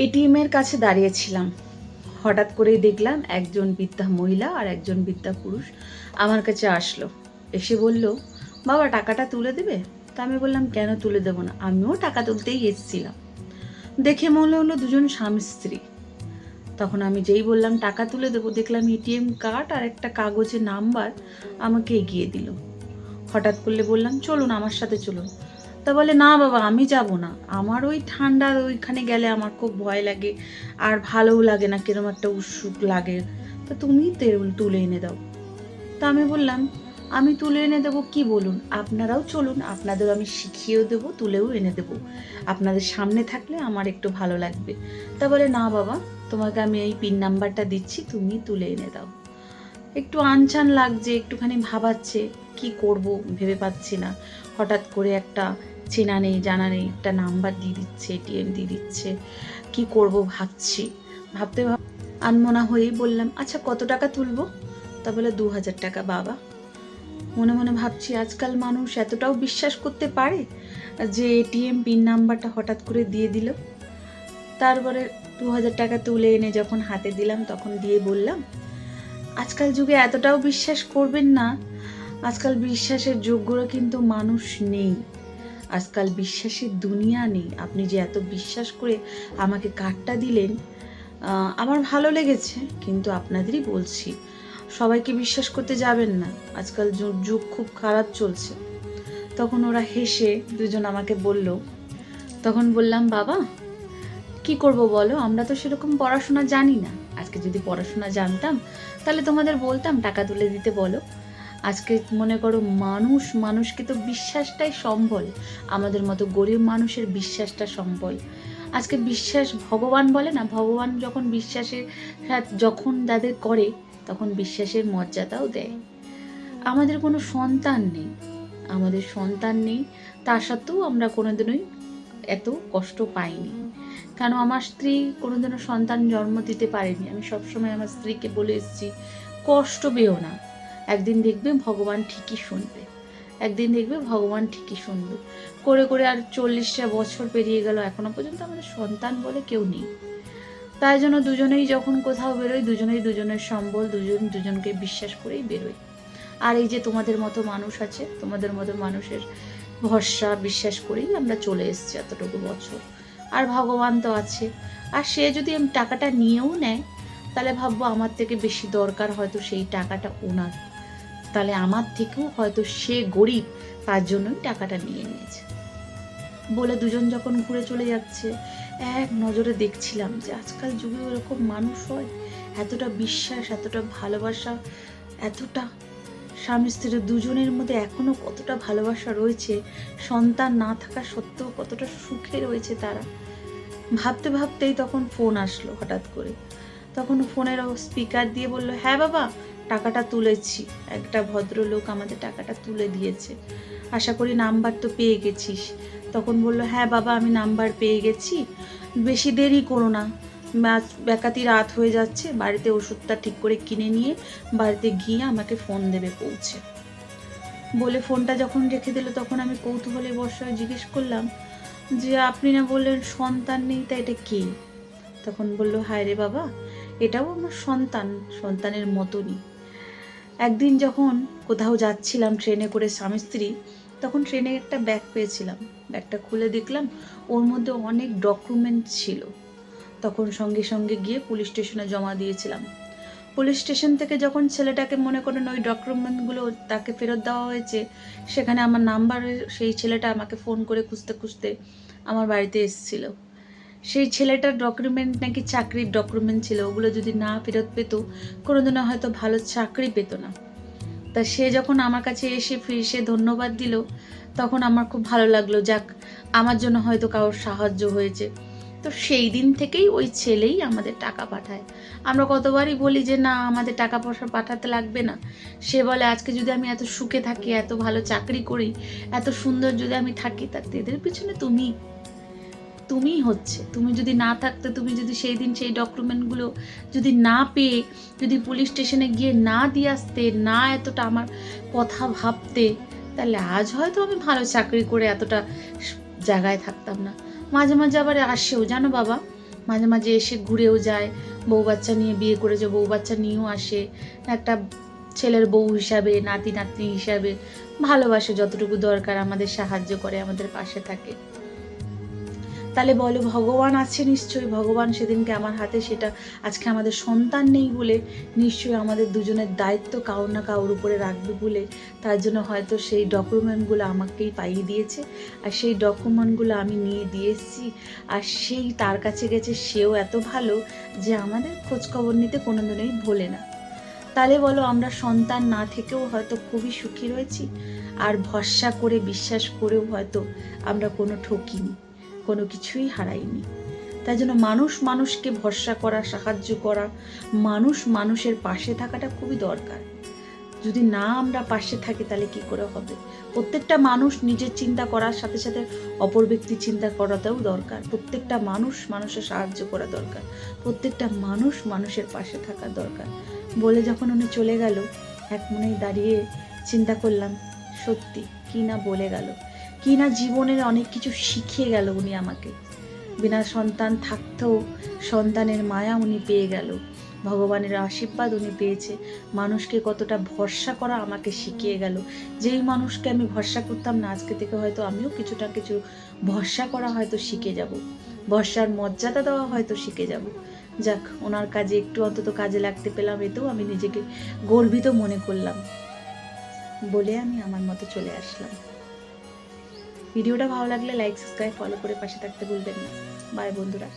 এটিএমের কাছে দাঁড়িয়েছিলাম। হঠাৎ করেই দেখলাম একজন বৃদ্ধা মহিলা আর একজন বৃদ্ধা পুরুষ আমার কাছে আসলো। এসে বলল, বাবা, টাকাটা তুলে দেবে? তা আমি বললাম, কেন তুলে দেবো না? আমিও টাকা তুলতেই এসেছিলাম। দেখে মনে হলো দুজন স্বামী স্ত্রী। তখন আমি যেই বললাম, টাকা তুলে দেবো, দেখলাম এটিএম কার্ড আর একটা কাগজের নাম্বার আমাকে এগিয়ে দিল। হঠাৎ করলে বললাম, চলুন, আমার সাথে চলুন। তা বলে, না বাবা, আমি যাব না। আমার ওই ঠান্ডার ওইখানে গেলে আমার খুব ভয় লাগে আর ভালোও লাগে না, কিরম একটা উৎসুক লাগে। তা তুমি তুলে এনে দাও। তা আমি বললাম, আমি তুলে এনে দেবো কি বলুন? আপনারাও চলুন, আপনাদের আমি শিখিয়েও দেবো, তুলেও এনে দেবো। আপনাদের সামনে থাকলে আমার একটু ভালো লাগবে। তা বলে, না বাবা, তোমাকে আমি এই পিন নাম্বারটা দিচ্ছি, তুমি তুলে এনে দাও। একটু আনচান লাগছে, একটুখানি ভাবাচ্ছে, কি করব ভেবে পাচ্ছি না। হঠাৎ করে একটা চেনা নেই, জানা নেই, একটা নাম্বার দিয়ে দিচ্ছে এটিএম দিয়ে দিচ্ছে, কি করব ভাবছি। ভাবতে ভাব আনমনা হয়েই বললাম আচ্ছা কত টাকা তুলবো? তা বলে, দু হাজার টাকা, বাবা। মনে মনে ভাবছি, আজকাল মানুষ এতটাও বিশ্বাস করতে পারে যে এটিএম পিন নাম্বারটা হঠাৎ করে দিয়ে দিল। তারপরে দু হাজার টাকা তুলে এনে যখন হাতে দিলাম, তখন দিয়ে বললাম, আজকাল যুগে এতটাও বিশ্বাস করবেন না। আজকাল বিশ্বাসের যোগ্যরা কিন্তু মানুষ নেই। আজকাল বিশ্বাসের দুনিয়া নেই। আপনি যে এত বিশ্বাস করে আমাকে কার্ডটা দিলেন আমার ভালো লেগেছে, কিন্তু আপনাদেরই বলছি, সবাইকে বিশ্বাস করতে যাবেন না। আজকাল যুগ খুব খারাপ চলছে। তখন ওরা হেসে দুজন আমাকে বলল, তখন বললাম, বাবা, কি করব বলো? আমরা তো সেরকম পড়াশোনা জানি না। আজকে যদি পড়াশোনা জানতাম, তাহলে তোমাদের বলতাম, টাকা তুলে দিতে বলো। আজকে মনে করো মানুষ, মানুষকে তো বিশ্বাসটাই সম্বল। আমাদের মতো গরিব মানুষের বিশ্বাসটা সম্বল। আজকে বিশ্বাস ভগবান বলে না, ভগবান যখন বিশ্বাসের যখন তাদের করে, তখন বিশ্বাসের মর্যাদাও দেয়। আমাদের কোনো সন্তান নেই। আমাদের সন্তান নেই, তা সত্ত্বেও আমরা কোনোদিনই এত কষ্ট পাইনি। কেন আমার স্ত্রী কোনোদিনও সন্তান জন্ম দিতে পারেনি? আমি সবসময় আমার স্ত্রীকে বলে এসেছি, কষ্ট পেও না। একদিন দেখবে ভগবান ঠিকই শুনবে। একদিন দেখবে ভগবান ঠিকই শুনবে। করে করে আর চল্লিশটা বছর পেরিয়ে গেল এখনও পর্যন্ত আমাদের সন্তান বলে কেউ নেই। তাই জন্য দুজনেই যখন কোথাও বেরোয় দুজনেই দুজনের সম্বল, দুজন দুজনকে বিশ্বাস করেই বেরোই। আর এই যে তোমাদের মতো মানুষ আছে, তোমাদের মতো মানুষের ভরসা, বিশ্বাস করেই আমরা চলে এসেছি এতটুকু বছর। আর ভগবান তো আছে। আর সে যদি টাকাটা নিয়েও নেয়, তাহলে ভাববো আমার থেকে বেশি দরকার হয়তো সেই টাকাটা ওনার। তাহলে আমার থেকেও হয়তো সে গরিব, তার জন্যই টাকাটা নিয়ে নিয়েছে। বলে দুজন যখন ঘুরে চলে যাচ্ছে, এক নজরে দেখছিলাম যে আজকাল যুগে ওরকম মানুষ হয়, এতটা বিশ্বাস, এতটা ভালোবাসা, এতটা স্বামী স্ত্রী দুজনের মধ্যে এখনও কতটা ভালোবাসা রয়েছে, সন্তান না থাকা সত্ত্বেও কতটা সুখে রয়েছে তারা। ভাবতে ভাবতেই তখন ফোন আসলো হঠাৎ করে। তখন ফোনের স্পিকার দিয়ে বলল হ্যাঁ বাবা টাকাটা তুলেছি। একটা ভদ্রলোক আমাদের টাকাটা তুলে দিয়েছে। আশা করি নাম্বার তো পেয়ে গেছিস। তখন বলল হ্যাঁ বাবা, আমি নাম্বার পেয়ে গেছি। বেশি দেরি করো না। ব্যাকাতি রাত হয়ে যাচ্ছে। বাড়িতে ওষুধটা ঠিক করে কিনে নিয়ে বাড়িতে গিয়ে আমাকে ফোন দেবে পৌঁছে বলে ফোনটা যখন রেখে দিল, তখন আমি কৌতূহলে বর্ষায় জিজ্ঞেস করলাম, যে আপনি না বললেন সন্তান নেই, তা এটা কে? তখন বলল, হায় রে বাবা, এটাও আমার সন্তান। সন্তানের মতনই। একদিন যখন কোথাও যাচ্ছিলাম ট্রেনে করে স্বামী স্ত্রী, তখন ট্রেনে একটা ব্যাগ পেয়েছিলাম। ব্যাগটা খুলে দেখলাম ওর মধ্যে অনেক ডকুমেন্ট ছিল। তখন সঙ্গে সঙ্গে গিয়ে পুলিশ স্টেশনে জমা দিয়েছিলাম। পুলিশ স্টেশন থেকে যখন ছেলেটাকে মনে করেন ওই ডকুমেন্টগুলো তাকে ফেরত দেওয়া হয়েছে, সেখানে আমার নাম্বারে সেই ছেলেটা আমাকে ফোন করে খুঁজতে খুঁজতে আমার বাড়িতে এসেছিল। সেই ছেলেটার ডকুমেন্ট নাকি চাকরির ডকুমেন্ট ছিল, ওগুলো যদি না ফেরত পেতো, কোনোদিনও হয়তো ভালো চাকরি পেতো না। তা সে যখন আমার কাছে এসে ফিরে ধন্যবাদ দিল, তখন আমার খুব ভালো লাগল, যাক, আমার জন্য হয়তো কারোর সাহায্য হয়েছে। তো সেই দিন থেকেই ওই ছেলেই আমাদের টাকা পাঠায়। আমরা কতবারই বলি যে, না, আমাদের টাকা পয়সা পাঠাতে লাগবে না। সে বলে, আজকে যদি আমি এত সুখে থাকি, এত ভালো চাকরি করি, এত সুন্দর যদি আমি থাকি তার এদের পিছনে তুমি তুমিই হচ্ছে। তুমি যদি না থাকতে, তুমি যদি সেই দিন সেই ডকুমেন্টগুলো যদি না পেয়ে, যদি পুলিশ স্টেশনে গিয়ে না দিয়ে আসতে, না এতটা আমার কথা ভাবতে, তাহলে আজ হয়তো আমি ভালো চাকরি করে এতটা জায়গায় থাকতাম না। মাঝে মাঝে আবার আসেও, জানো বাবা? মাঝে মাঝে এসে ঘুরেও যায়। বউ বাচ্চা নিয়ে বিয়ে করেছে, বউ বাচ্চা নিয়েও আসে। একটা ছেলের বউ হিসাবে নাতি নাতনি হিসাবে ভালোবাসে যতটুকু দরকার আমাদের সাহায্য করে, আমাদের পাশে থাকে। তাহলে বলো, ভগবান আছে নিশ্চয়ই, ভগবান সেদিনকে আমার হাতে, সেটা আজকে আমাদের সন্তান নেই বলে নিশ্চয়ই আমাদের দুজনের দায়িত্ব কারোর না কারোর উপরে রাখবে বলে, তার জন্য হয়তো সেই ডকুমেন্টগুলো আমাকেই পাইয়ে দিয়েছে, আর সেই ডকুমেন্টগুলো আমি নিয়ে দিয়ে এসেছি, আর সেই তার কাছে গেছে, সেও এত ভালো যে আমাদের খোঁজখবর নিতে কোনো দিনই ভোলে না। তাহলে বলো, আমরা সন্তান না থেকেও হয়তো খুবই সুখী রয়েছি, আর ভরসা করে, বিশ্বাস করেও হয়তো আমরা কোনো ঠকিনি। কোনো কিছুই হারাইনি তাই জন্য মানুষ মানুষকে ভরসা করা, সাহায্য করা, মানুষ মানুষের পাশে থাকাটা খুবই দরকার। যদি না আমরা পাশে থাকি তাহলে কি করে হবে? প্রত্যেকটা মানুষ নিজের চিন্তা করার সাথে সাথে অপর ব্যক্তির চিন্তা করাটাও দরকার। প্রত্যেকটা মানুষ মানুষের সাহায্য করা দরকার। প্রত্যেকটা মানুষ মানুষের পাশে থাকা দরকার। বলে যখন উনি চলে গেল, এক মনেই দাঁড়িয়ে চিন্তা করলাম, সত্যি কি না বলে গেল? কি না জীবনের অনেক কিছু শিখিয়ে গেল উনি আমাকে। বিনা সন্তান থাকতেও সন্তানের মায়া উনি পেয়ে গেল। ভগবানের আশীর্বাদ উনি পেয়েছে। মানুষকে কতটা ভরসা করা আমাকে শিখিয়ে গেল। যেই মানুষকে আমি ভরসা করতাম না, আজকে থেকে হয়তো আমিও কিছুটা কিছু ভরসা করা হয়তো শিখে যাব। ভরসার মর্যাদা দেওয়া হয়তো শিখে যাব। যাক, ওনার কাজে একটু অন্তত কাজে লাগতে পেলাম, এতেও আমি নিজেকে গর্বিত মনে করলাম। বলে আমি আমার মতো চলে আসলাম। ভিডিওটা ভালো লাগলে লাইক সাবস্ক্রাইব ফলো করে পাশে থাকতে ভুলবেন না। বাই বন্ধুরা।